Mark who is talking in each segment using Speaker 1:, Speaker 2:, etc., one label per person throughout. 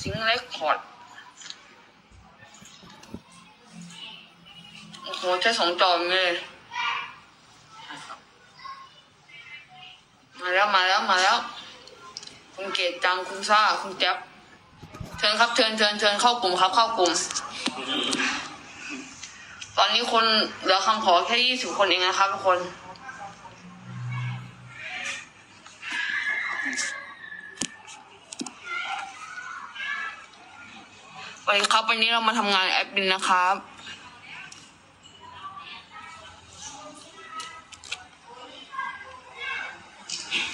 Speaker 1: สิงเล็กพอร์ตโอ้โหใช้สองจอมเลยมาแล้วมาแล้วมาแล้ว คุณเกตจังคุณซ่า คุณแจ๊บเชิญครับเชิญเชิญเชิญเข้ากลุ่มครับ เข้ากลุ่ม ตอนนี้คนเหลือคำขอแค่ยี่สิบคนเองนะครับทุกคน วัสดีครับวันนี้เรามาทำงานแอดมินนะครับ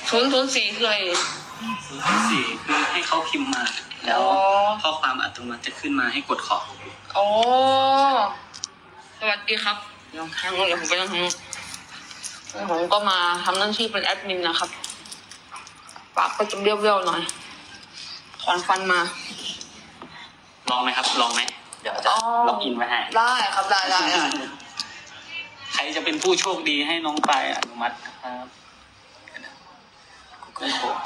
Speaker 1: ศูนย์ศูนย์สี่คืออะไรเนี่ย
Speaker 2: ศูนย์สี่คือให้เขาพิมพ์มา แล้ว
Speaker 1: อ๋อ
Speaker 2: ข้อความอัตโนมัติจะขึ้นมาให้กดขอ
Speaker 1: โอ้สวัสดีครับเดี๋ยวทางนู้นเดี๋ยวผมไปทางนู้นผมก็มาทำหน้าที่เป็นแอดมินนะครับ ปากก็จะเบี้ยวๆหน่อยถอนฟันมา
Speaker 2: ลองไหมครับ ลองไหมเดี๋ยวจะ
Speaker 1: อ๋อ
Speaker 2: ล็อกอินไว้ให้
Speaker 1: ได้ครับได้ได้ได้
Speaker 2: ใครจะเป็นผู้โชคดีให้น้องปายอนุมัตินะครับ Google Chrome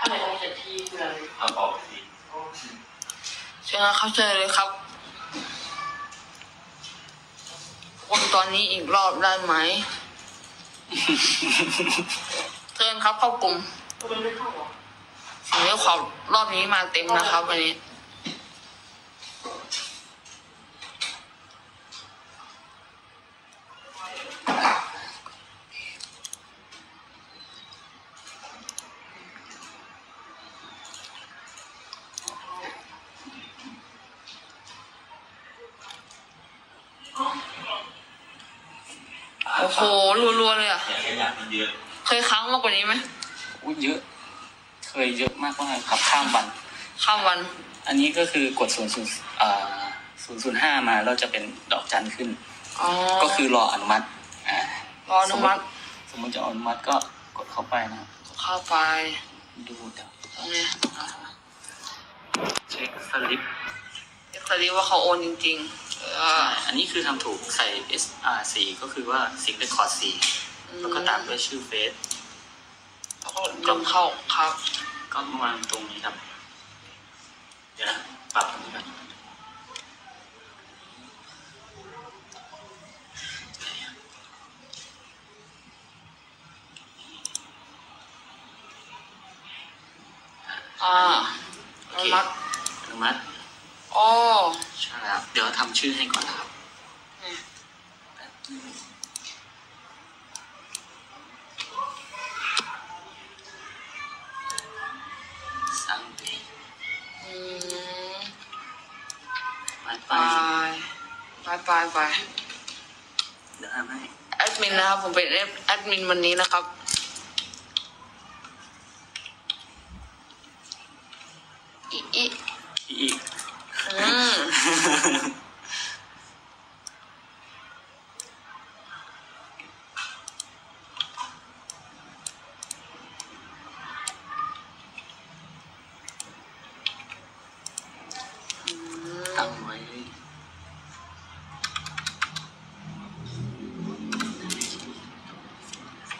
Speaker 1: อะไรของเศรษฐีคืออะไร
Speaker 3: เอาออกสิ
Speaker 1: เชิญนะครับเชิญเลยครับคนตอนนี้อีกรอบได้ไหมเชิญครับเข้ากลุ่มสิ่งที่ขอรอบนี้มาเต็มนะครับ วันนี้ โอ้โหรัวๆเลยอะ
Speaker 3: อย่าขยันมันเยอะ
Speaker 1: ยค้างมากกว่านี้ไหม
Speaker 2: อุ๊ยเยอะ เคยเยอะมากมากครับข้ามวัน
Speaker 1: ข้ามวัน
Speaker 2: อันนี้ก็คือกดศูนย์ศูนย์อ่าศูนย์ศูนย์ห้ามาแล้วจะเป็นดอกจันขึ้น
Speaker 1: อ๋อ
Speaker 2: ก็คือรออนุมัติอ่าร
Speaker 1: ออนุมัติ
Speaker 2: สมมติจะอนุมัติก็กดเข้าไปนะครับ
Speaker 1: เข้าไป
Speaker 2: ดูเดี๋ยว
Speaker 1: ตรงนี้อะ
Speaker 2: เช็คสลิป
Speaker 1: เอ็กซ์รีว่าเขาโอนจริงๆเออ
Speaker 2: อันนี้คือทำถูกใส่ SRC ก็คือว่า Sync Record 4แล้วก็ตามด้วยชื่อเฟซ
Speaker 1: แล้วก็ยมเข้าครับ
Speaker 2: ก็วางตรงนี้ครับ เดี๋ยวนะปรับตรงนี้ก่อน
Speaker 1: อ่า
Speaker 2: โอ
Speaker 1: อ
Speaker 2: เค
Speaker 1: นุมัติ
Speaker 2: อนุมัติ
Speaker 1: อ๋อ
Speaker 2: ใช่แล้ว เดี๋ยวทำชื่อให้ก่อนนะครับ
Speaker 1: ไปไปไปไป
Speaker 2: เดี๋ยวทำให้
Speaker 1: แอดมินนะครับ ผมเป็นแอดมินวันนี้นะครับ อีอี
Speaker 2: อีก
Speaker 1: อืม
Speaker 2: ตั้งไว้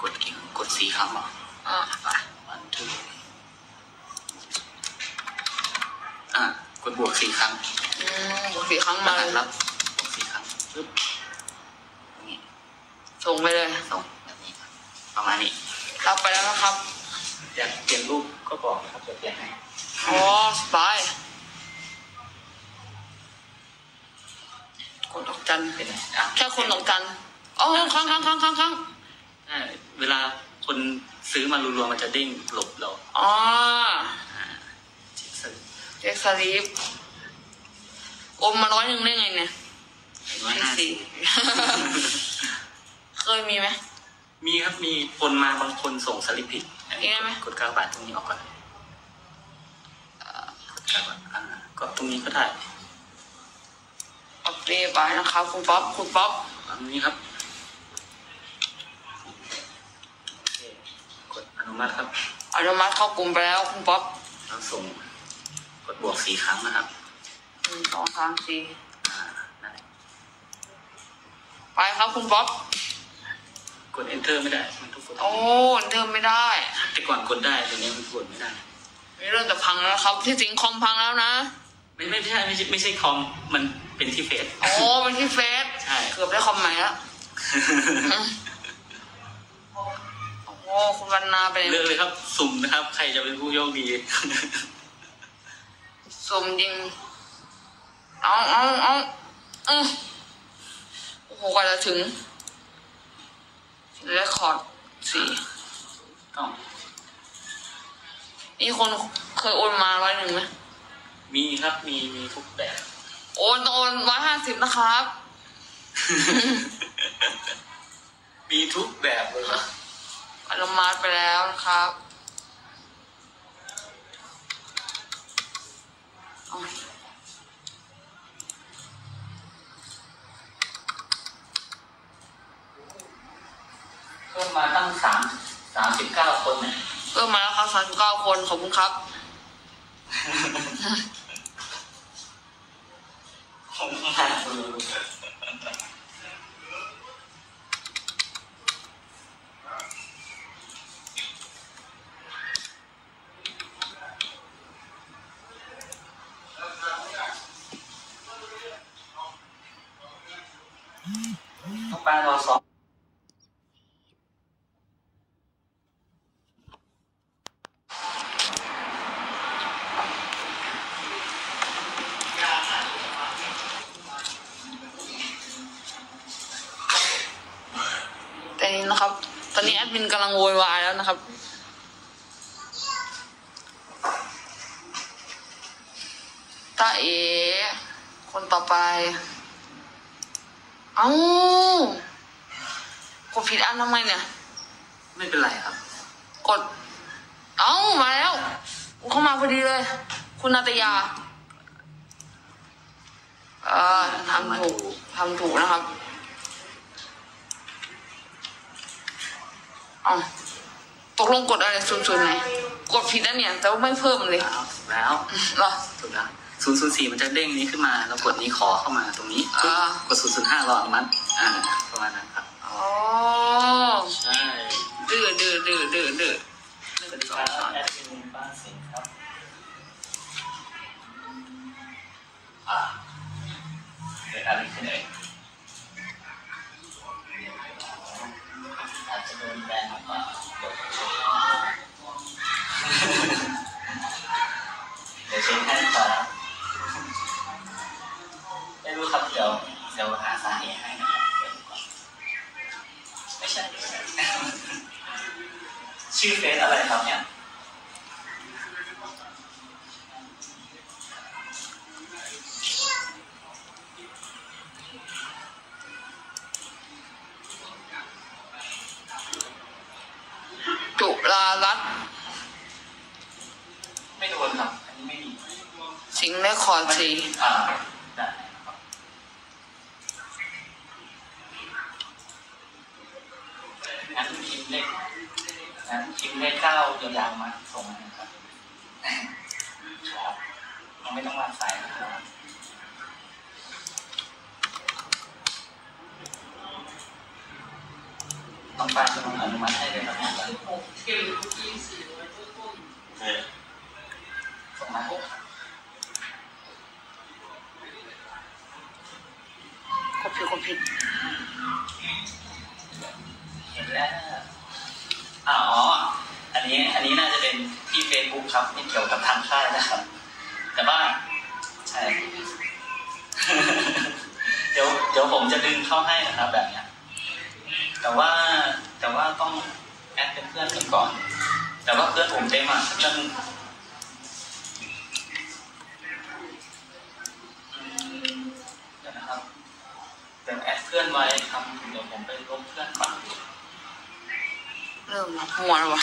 Speaker 2: กดกี่กดสีครั้งเหรอ
Speaker 1: อ่าไป
Speaker 2: วันทูอะกดบวกสี่ครั้ง
Speaker 1: อืมบวกสี่ครั้ง
Speaker 2: ร
Speaker 1: มา
Speaker 2: หั
Speaker 1: เล
Speaker 2: ส
Speaker 1: ย
Speaker 2: ลับบวกสี่ครั้งปึ๊บอย่างนี้
Speaker 1: ส่งไปเลย
Speaker 2: ส่งแบบนี้ครับประมาณนี้
Speaker 1: รับไปแล้วนะครับ
Speaker 2: อยากเปลี่ยนรูปก็บอกนะครับจะเปลี่ยนให้
Speaker 1: อ๋อสบายกดดอกจัน
Speaker 2: เป็นไงอะ
Speaker 1: แค่คนดอกจันอ๋อครั้งครั้งครั้งครั้งครั้ง
Speaker 2: ใช่เวลาคนซื้อมารัวๆมันจะเด้งหลบเรา
Speaker 1: อ๋อ
Speaker 2: อ่าเช็คซื้อ
Speaker 1: เอ็กซ์ลีฟอมมาร้อยหนึ่งได้ไงเนี่ย
Speaker 2: ร้อยห้าสิ
Speaker 1: สี่
Speaker 2: บ
Speaker 1: เคยมีไหม
Speaker 2: มีครับมีคนมาบางคนส่งสลิปผิดอันนี้
Speaker 1: มีไหม
Speaker 2: กดกากบาทตรงนี้ออกก่อนเอ่ อกดกากบาทอ่ากดตรงนี้ก็ได้
Speaker 1: อัปเดตไปนะครับคุณป๊อปคุณป๊อป
Speaker 2: ตรงนี้ครับโอเคกดอนุมัติครับ
Speaker 1: อนุมัติเข้ากลุ่มไปแล้วคุณป๊อป
Speaker 2: เราส่งกดบวกสี่ครั้งนะครับ
Speaker 1: หนึ่งสองสามสี่
Speaker 2: อ่านั่นแหละ
Speaker 1: ไปครับคุณป๊อป
Speaker 2: กด enter ไม่ได้มันต้องกด
Speaker 1: โอ้เดิมไม่ได้
Speaker 2: แต่ก่อนกดได้แต่เนี้ยมันกดไม่ได้
Speaker 1: นี่ เริ่มจะพังแล้วครับ ที่จริงคอมพังแล้วนะ
Speaker 2: ไม่ไม่ใช่ไม่ใช่ไม่ใช่คอมมันเป็นที่เฟซ
Speaker 1: โอ้เป็นที่เฟซ
Speaker 2: ใช่
Speaker 1: เกือบได้คอมใหม่แล้ว โอ้คุณวันนาเป็น
Speaker 2: เลือกเลยครับ สุ่มนะครับ ใครจะเป็นผู้โชคดี
Speaker 1: สมยิง เอาเอาเอาอือโอ้โหกว่าจะถึงเรคคอร์ดสี่
Speaker 2: ต้อง
Speaker 1: นี่คนเคยโอนมาร้อยหนึ่งไหม
Speaker 2: มีครับมีมีทุกแบบ
Speaker 1: โอนต้องโอนร้อยห้าสิบนะครับ
Speaker 2: มีทุกแบบเลยครับ
Speaker 1: อนุมัติไปแล้วนะครับเอา
Speaker 2: เพิ่มมาตั้งสามสามสิบเก้าคนเนี่ย
Speaker 1: เพิ่มมาแล้วครับสามสิบเก้าคนขอบคุณครับ
Speaker 2: ผมมาต้องไปรอซ้อม
Speaker 1: แต่นี้นะครับ ตอนนี้แอด มินกำลังโวยวายแล้วนะครับ ตาเอ คนต่อไป เอ้ากดผิดอันทำไมเนี่ย
Speaker 2: ไม่เป็นไรครับ
Speaker 1: กด เอ้ามาแล้วเข้ามาพอดีเลย คุณนาตยา เอ่อทำถูกทำถูกนะครับ เอาตกลงกดอะไรศูนย์ศูนย์ไหนกดผิดนะเนี่ย แต่ว่าไม่เพิ่มเลย
Speaker 2: แล้วถูกแล้ว
Speaker 1: เหรอ
Speaker 2: ถูกแล้วศูนย์ศูนย์สี่มันจะเด้งนี้ขึ้นมาแล้วกดนี้ขอเข้ามาตรงนี้
Speaker 1: อ่า
Speaker 2: กดศูนย์ศูนย์ห้ารออนุมัติอ่าประมาณนั้นครับ
Speaker 1: อ๋อ
Speaker 2: ใช่
Speaker 1: ดื้อดื้อดื้อดื้อดื้อห
Speaker 2: สวั
Speaker 1: นึ่
Speaker 2: ส
Speaker 1: ง
Speaker 2: ดี
Speaker 1: ส
Speaker 2: ค
Speaker 1: อง
Speaker 2: รับ
Speaker 1: สาม
Speaker 2: แอดมินบ้านสิงห์ครับอ่าเกิดอะไรขึ้นเอ่ย และคอร์ด
Speaker 1: สีอ่า
Speaker 2: ได้ครับงั้นพิมพ์เลขงั้นพิมพ์เลขเก้ายาวมาส่งมาครับครับยังไม่ต้องวางสายนะครับต้องกาจะลงอนุมัติให้เลยครับเนี่ยส่งมา ปุ๊บ
Speaker 1: กดผิด
Speaker 2: เห็นแล้วอ๋อ อันนี้อันนี้น่าจะเป็นที่เฟซบุ๊กครับที่เกี่ยวกับทางค่ายนะครับ แต่ว่าใช่ เดี๋ยวเดี๋ยวผมจะดึงเข้าให้นะครับแบบเนี้ย แต่ว่าแต่ว่าต้องแอดเป็นเพื่อนกันก่อน แต่ว่าเพื่อนผมเต็มอะเพื่อน เดี๋ยวแอดเพื่อนไว้ครับเดี๋ยวผมไปลบเพื่อนก่อน
Speaker 1: เริ่มหลับหัวแล้ววะ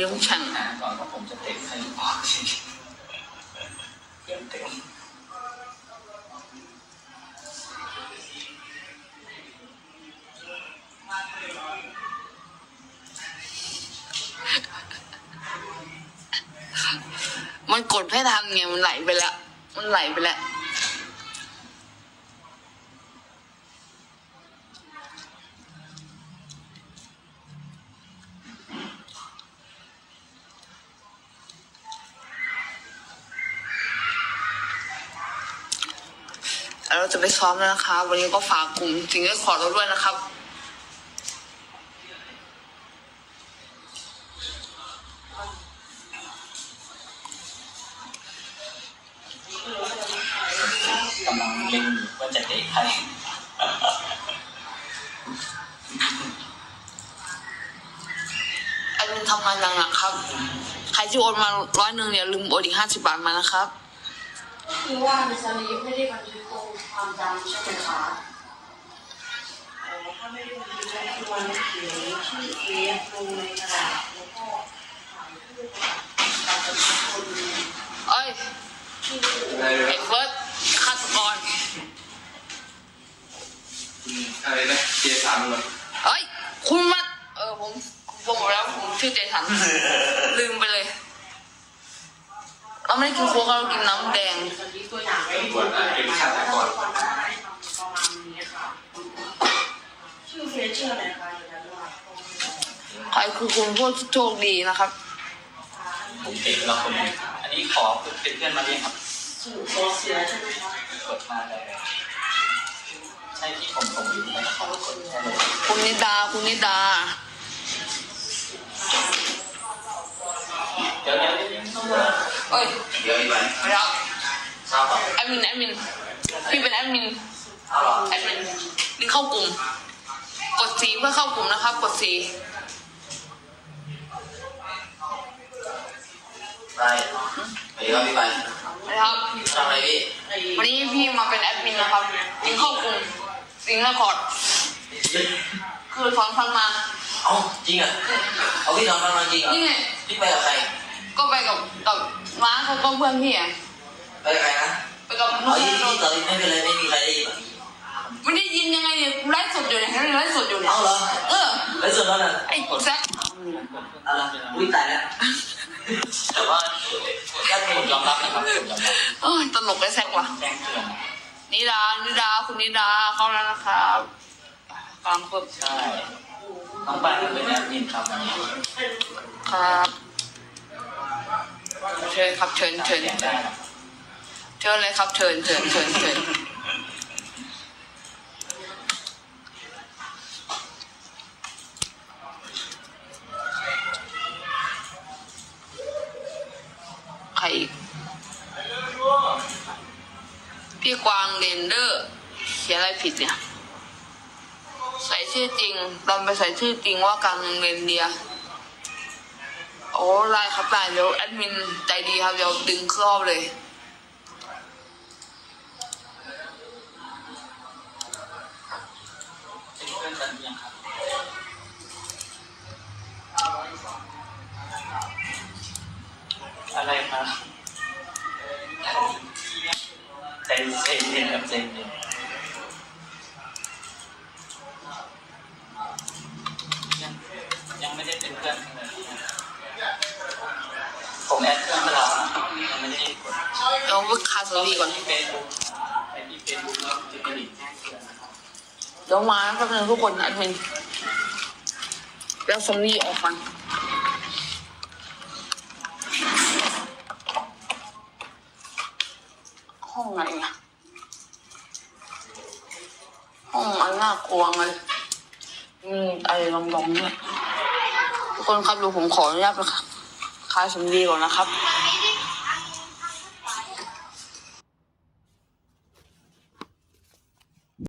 Speaker 2: ยุ่งช่งก่
Speaker 1: อน
Speaker 2: ว่าผมจะเต็มให้เต็มมั
Speaker 1: นกดไม่ทำไงมันไหลไปแล้ว มันไหลไปแล้ว แล้วเราจะไปซ้อมแล้วนะคะวันนี้ก็ฝากกลุ่มจริงก็ขอเราด้วยนะครับ
Speaker 2: กำลังเล็งอยู่ว่าจะเตะใคร
Speaker 1: อันนี้ทำงานหนักๆครับ ใครที่โอนมาร้อยหนึ่งอย่าลืมโอนอีกห้าสิบบาทมานะครับ
Speaker 3: ก็ คือว่าในสลิปไม่ได้บันทึกตรงความจำใช่ไหมคะอ๋อถ้าไม่ได้บันทึกก็คือวันเขียนชื่อเอฟลงในกระดาษแล้วก็ถ่ายรูปกับบัตรประชาชน
Speaker 1: เอ้ย
Speaker 3: ชื่อ
Speaker 1: ไอ้เฟิร์สฆาตกร
Speaker 4: อะไรนะเจสามเหรอ
Speaker 1: เอ้ย คุณมาเออผมผมบอกแล้วผมชื่อเจสันลืมไปเลย เราไม่ได้กินโค้กเรากินน้ำแดง
Speaker 3: สลิปตัวอย่างไว้ให้ดูเลยค่ะถ้าทุกคนได้ทำประมาณนี้ค่ะชื่อเฟซชื่ออะไรคะเดี๋ยวจะดูว่า
Speaker 1: ใครคือคุณผู้โชคดีนะครับ
Speaker 2: ผมเตะแล้วคนนี้อันนี้ขอเป็นเพื่อนมาเรียกครับ
Speaker 3: สื่อโซเชียลใช่ไหมคะ
Speaker 2: กดมาเลยใช่ที่ผมผมอยู่ไหมเขาก็กดใช่เลย
Speaker 1: คุณนิดา คุณนิดา
Speaker 2: เดี๋ยวเดี๋ยวเดี๋ยว
Speaker 1: เอ้ย
Speaker 4: เดี๋ยวอีกวัน
Speaker 1: ไม่รับ
Speaker 4: ทราบป่ะ
Speaker 1: แอดมินแอดมินพี่เป็นแอดมิน
Speaker 4: เอาเหรอ
Speaker 1: แอดมินลิงก์เข้ากลุ่ม กดสีเพื่อเข้ากลุ่มนะครับ กดสี
Speaker 4: ไปไปครับพี่ไป
Speaker 1: นะครับ
Speaker 4: ทำอะไรพี่
Speaker 3: ไอ้
Speaker 1: วันนี้พี่มาเป็นแอดมินนะครับลิงก์เข้ากลุ่มลิงก์เรคคอร์ดคือถอนฟันมา
Speaker 4: เอ้าจริงอะเอาพี่นอนฟังนอนจริงเหรอ
Speaker 1: นี่ไง
Speaker 4: พี่ไปกับใคร
Speaker 1: ก็ไปกับกับ ร้านเขาก็เพื่อนพี่อะ
Speaker 4: ไปกับใครนะ
Speaker 1: ไปกับลู
Speaker 4: เอา
Speaker 1: ก
Speaker 4: ยี่
Speaker 1: พี่
Speaker 4: พี่ต่อไม่เป็นไรไม่มีใครได้ยินหรอ
Speaker 1: ไม่ได้ยินยังไงเนี่ยกูไลฟ์สดอยู่เนี่ยให้ไลฟ์สดอยู่เนี่ย
Speaker 4: เอาเหรอ
Speaker 1: เออ
Speaker 4: แล้วส่วนนั้นอะ
Speaker 1: ไอ้แซค
Speaker 4: เอาเหรออุ้ยตายแล้ว
Speaker 2: แต่ว่าผมยอมรับนะครับผมยอมรับ
Speaker 1: เออตลกไอ้แซคว่ะ
Speaker 2: แจ้งเตือน
Speaker 1: นิดานิดาคุณนิดาเข้าแล้วนะครับกำลังเพิ่ม
Speaker 2: ใช่น้องบ้านเป็นแอดมินครับวันนี้
Speaker 1: ครับ เชิญครับเชิญเชิญเชิญเลยครับเชิญเชิญเชิญเชิญใครอีกพี่กวางเรนเดอร์เขียนอะไรผิดเนี่ย ใส่ชื่อจริงตอนไปใส่ชื่อจริงว่ากลางเรนเดียร์ โอ้ไลน์ครับไลน์เดี๋ยวแอดมินใจดีครับเดี๋ยวดึงเข้าเลย
Speaker 2: เป็นเพื่อนกันหรือยังครับอะไรครับใจเย็นครับใจเย็นยังยังไม่ได้เป็นเพื่อนกันเลยผมแอดเพื่อนไปแล้วนะครับยังไม่ได้กด
Speaker 1: เอาไปคาสลีก่อน
Speaker 2: ที่เป็นที่เฟซบุ๊กแล้วจะกระดิ่งแจ้งเตือนนะครับ
Speaker 1: เดี๋ยวมาแป๊บนึงทุกคนแอดมินแล้วสำลีออกฟันห้องไหนอะห้องอันน่ากลัวเลยมีอะไรลองๆเนี่ยทุกคนครับดูผมขออนุญาตไปคลายสำลีก่อนนะครับ